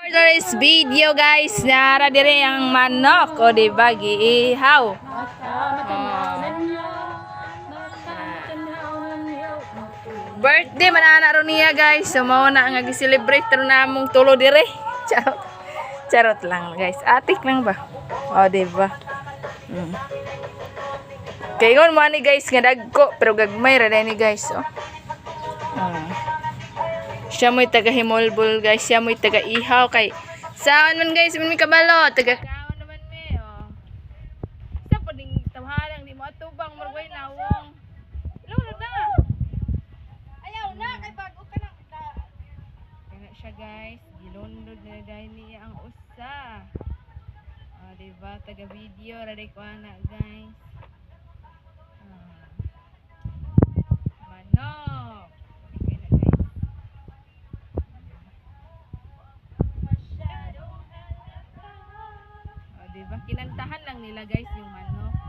For today's video guys, nara dire ang manok o di ba giihaw. Birthday man ana niya guys. So mao na nga gi-celebrate ron namong tulo dire. Charot. Charot lang guys. Atik lang ba? O di ba? Mm. Kay ngon mo ni guys nga dagko pero gagmay ra ni guys oh. Mm. Siya mo'y taga himolbol guys. Siya mo'y taga ihaw kay Saan man guys, man may kabalo. Taga kaon naman me oh. Sa po ding tawhalang di mo atubang marway nawong. Hello na. Ayaw na kay bago ka na. Kaya siya guys, gilundod na dahil niya ang usa. Oh, diba? Taga video, raday ko na guys. O, diba? Kinantahan lang nila guys yung manok.